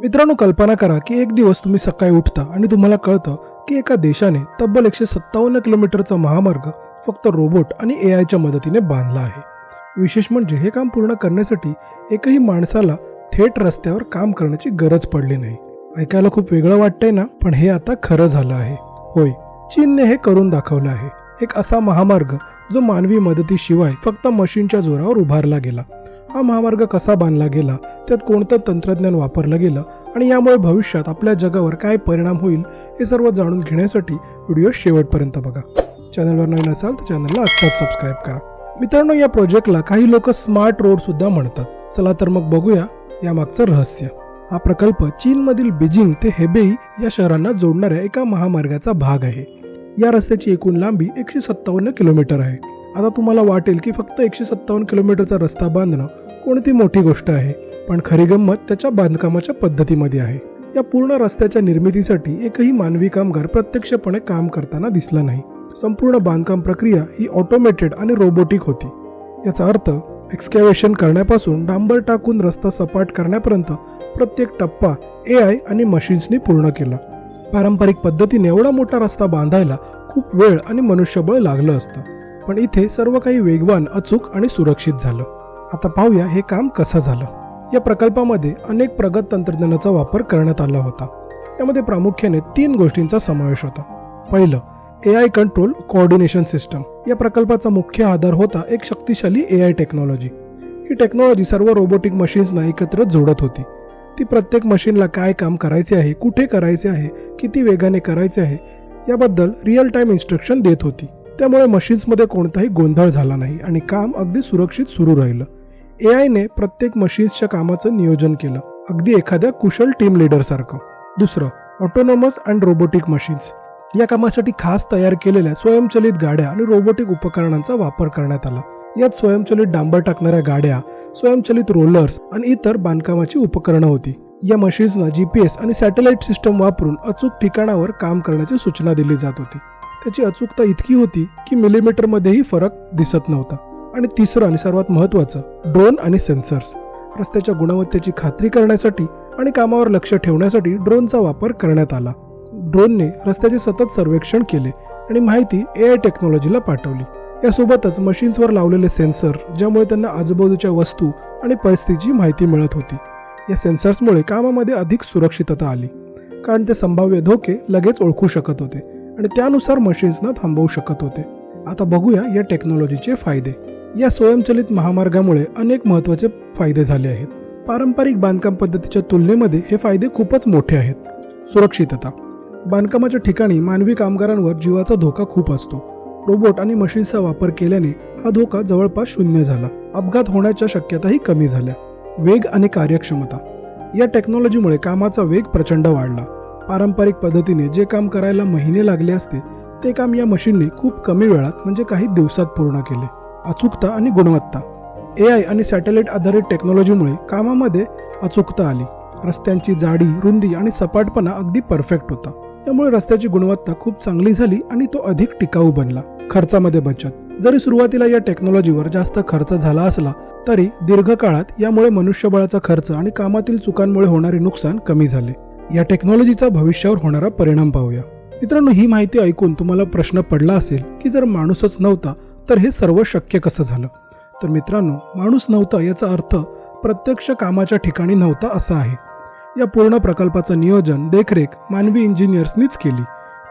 मित्रांनो कल्पना करा की एक दिवस तुम्ही सकाळी उठता आणि तुम्हाला कळतं की एका देशाने तब्बल एकशे सत्तावन्न किलोमीटरचा महामार्ग फक्त रोबोट आणि ए आयच्या मदतीने बांधला आहे. विशेष म्हणजे हे काम पूर्ण करण्यासाठी एकही माणसाला थेट रस्त्यावर काम करण्याची गरज पडली नाही. ऐकायला खूप वेगळं वाटतंय ना? पण हे आता खरं झालं आहे. होय चीनने हे करून दाखवलं आहे. एक असा महामार्ग जो मानवी मदतीशिवाय फक्त मशीनच्या जोरावर उभारला गेला. हा महामार्ग कसा बांधला गेला त्यात कोणतं तंत्रज्ञान वापरलं गेलं आणि यामुळे भविष्यात आपल्या जगावर काय परिणाम होईल हे सर्व जाणून घेण्यासाठी व्हिडिओ शेवटपर्यंत बघा. चॅनलवर नवीन असाल तर चॅनलला आत्ताच सबस्क्राईब करा. मित्रांनो या प्रोजेक्टला काही लोक स्मार्ट रोड सुद्धा म्हणतात. चला तर मग बघूया यामागचं रहस्य. हा प्रकल्प चीनमधील बीजिंग ते हेबेई या शहरांना जोडणाऱ्या एका महामार्गाचा भाग आहे. या रस्त्याची एकूण लांबी एकशे सत्तावन्न किलोमीटर आहे. आता तुम्हाला वाटेल की फक्त एकशे सत्तावन्न किलोमीटरचा रस्ता बांधणं कोणती मोठी गोष्ट आहे पण खरी गंमत त्याच्या बांधकामाच्या पद्धतीमध्ये आहे. या पूर्ण रस्त्याच्या निर्मितीसाठी एकही मानवी कामगार प्रत्यक्षपणे काम करताना दिसला नाही. संपूर्ण बांधकाम प्रक्रिया ही ऑटोमेटेड आणि रोबोटिक होती. याचा अर्थ एक्सकॅव्हेशन करण्यापासून डांबर टाकून रस्ता सपाट करण्यापर्यंत प्रत्येक टप्पा ए आय आणि मशीन्सनी पूर्ण केला. पारंपरिक पद्धतीने एवढा मोठा रस्ता बांधायला खूप वेळ आणि मनुष्यबळ लागलं असतं. पण इथे सर्व काही वेगवान अचूक आणि सुरक्षित झालं. आता पाहूया हे काम कसं झालं. या प्रकल्पामध्ये अनेक प्रगत तंत्रज्ञानाचा वापर करण्यात आला होता. यामध्ये प्रामुख्याने तीन गोष्टींचा समावेश होता. पहिलं A I control coordination system या प्रकल्पाचा मुख्य आधार होता एक शक्तिशाली ए आय टेक्नॉलॉजी ही टेक्नॉलॉजी सर्व रोबोटिक मशीन्सना एकत्र जोडत होती. ती प्रत्येक मशीनला काय काम करायचे आहे कुठे करायचे आहे किती वेगाने करायचे आहे याबद्दल रिअल टाईम इन्स्ट्रक्शन देत होती. त्यामुळे मशीन्समध्ये कोणताही गोंधळ झाला नाही आणि काम अगदी सुरक्षित सुरू राहिलं. ए आयने प्रत्येक मशीन्सच्या कामाचं नियोजन केलं अगदी एखाद्या कुशल टीम लीडरसारखं दुसरं ऑटोनॉमस अँड रोबोटिक मशीन्स या कामासाठी खास तयार केलेल्या स्वयंचलित गाड्या आणि रोबोटिक उपकरणांचा वापर करण्यात आला. यात स्वयंचलित डांबर टाकणाऱ्या गाड्या स्वयंचलित रोलर्स आणि इतर बांधकामाची उपकरणं होती. या मशीन्सना जी पी एस आणि सॅटेलाइट सिस्टम वापरून अचूक ठिकाणावर काम करण्याची सूचना दिली जात होती. त्याची अचूकता इतकी होती की मिलीमीटरमध्येही फरक दिसत नव्हता. आणि तिसरं आणि सर्वात महत्त्वाचं ड्रोन आणि सेन्सर्स. रस्त्याच्या गुणवत्तेची खात्री करण्यासाठी आणि कामावर लक्ष ठेवण्यासाठी ड्रोनचा वापर करण्यात आला. ड्रोनने रस्त्याचे सतत सर्वेक्षण केले आणि माहिती ए आय टेक्नॉलॉजीला पाठवली. यासोबतच मशीन्सवर लावलेले सेन्सर ज्यामुळे त्यांना आजूबाजूच्या वस्तू आणि परिस्थितीची माहिती मिळत होती. या सेन्सर्समुळे कामामध्ये अधिक सुरक्षितता आली. कारण ते संभाव्य धोके लगेच ओळखू शकत होते आणि त्यानुसार मशीन्सना थांबवू शकत होते. आता बघूया या टेक्नॉलॉजीचे फायदे. या स्वयंचलित महामार्गामुळे अनेक महत्त्वाचे फायदे झाले आहेत. पारंपरिक बांधकाम पद्धतीच्या तुलनेमध्ये हे फायदे खूपच मोठे आहेत. सुरक्षितता. बांधकामाच्या ठिकाणी मानवी कामगारांवर जीवाचा धोका खूप असतो. रोबोट आणि मशीन्सचा वापर केल्याने हा धोका जवळपास शून्य झाला. अपघात होण्याच्या शक्यताही कमी झाल्या. वेग आणि कार्यक्षमता. या टेक्नॉलॉजीमुळे कामाचा वेग प्रचंड वाढला. पारंपरिक पद्धतीने जे काम करायला महिने लागले असते ते काम या मशीनने खूप कमी वेळात म्हणजे काही दिवसात पूर्ण केले. अचूकता आणि गुणवत्ता. ए आय आणि सॅटेलाइट आधारित टेक्नॉलॉजीमुळे कामामध्ये अचूकता आली. रस्त्यांची जाडी रुंदी आणि सपाटपणा अगदी परफेक्ट होता. यामुळे रस्त्याची गुणवत्ता खूप चांगली झाली आणि तो अधिक टिकाऊ बनला. खर्चामध्ये बचत. जरी सुरुवातीला या टेक्नॉलॉजीवर जास्त खर्च झाला असला तरी दीर्घकाळात यामुळे मनुष्यबळाचा खर्च आणि कामातील चुकांमुळे होणारे नुकसान कमी झाले. या टेक्नॉलॉजीचा भविष्यावर होणारा परिणाम पाहूया. मित्रांनो ही माहिती ऐकून तुम्हाला प्रश्न पडला असेल की जर माणूसच नव्हता तर हे सर्व शक्य कसं झालं? तर मित्रांनो माणूस नव्हता याचा अर्थ प्रत्यक्ष कामाच्या ठिकाणी नव्हता असा आहे. या पूर्ण प्रकल्पाचं नियोजन देखरेख मानवी इंजिनियर्सनीच केली.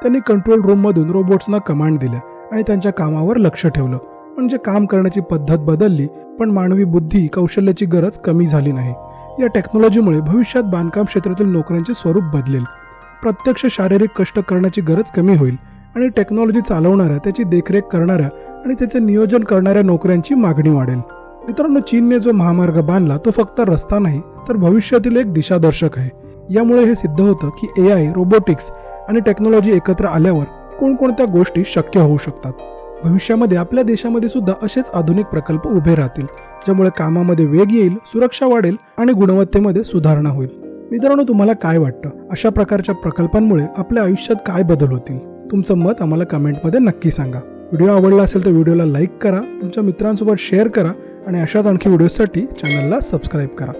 त्यांनी कंट्रोल रूममधून रोबोट्सना कमांड दिल्या आणि त्यांच्या कामावर लक्ष ठेवलं. म्हणजे काम करण्याची पद्धत बदलली पण मानवी बुद्धी कौशल्याची गरज कमी झाली नाही. या टेक्नॉलॉजीमुळे भविष्यात बांधकाम क्षेत्रातील नोकऱ्यांचे स्वरूप बदलेल. प्रत्यक्ष शारीरिक कष्ट करण्याची गरज कमी होईल आणि टेक्नॉलॉजी चालवणाऱ्या त्याची देखरेख करणाऱ्या आणि त्याचे नियोजन करणाऱ्या नोकऱ्यांची मागणी वाढेल. मित्रांनो चीनने जो महामार्ग बांधला तो फक्त रस्ता नाही तर भविष्यातील एक दिशादर्शक आहे. यामुळे हे सिद्ध होतं की ए आय रोबोटिक्स आणि टेक्नॉलॉजी एकत्र आल्यावर कोणकोणत्या गोष्टी शक्य होऊ शकतात. भविष्यामध्ये आपल्या देशामध्ये सुद्धा असेच आधुनिक प्रकल्प उभे राहतील ज्यामुळे कामामध्ये वेग येईल सुरक्षा वाढेल आणि गुणवत्तेमध्ये सुधारणा होईल. मित्रांनो तुम्हाला काय वाटतं? अशा प्रकारच्या प्रकल्पांमुळे आपल्या आयुष्यात काय बदल होतील? तुमचं मत आम्हाला कमेंटमध्ये नक्की सांगा. व्हिडिओ आवडला असेल तर व्हिडिओला लाईक करा तुमच्या मित्रांसोबत शेअर करा आणि अशाच आणखी व्हिडिओसाठी चॅनलला सबस्क्राईब करा.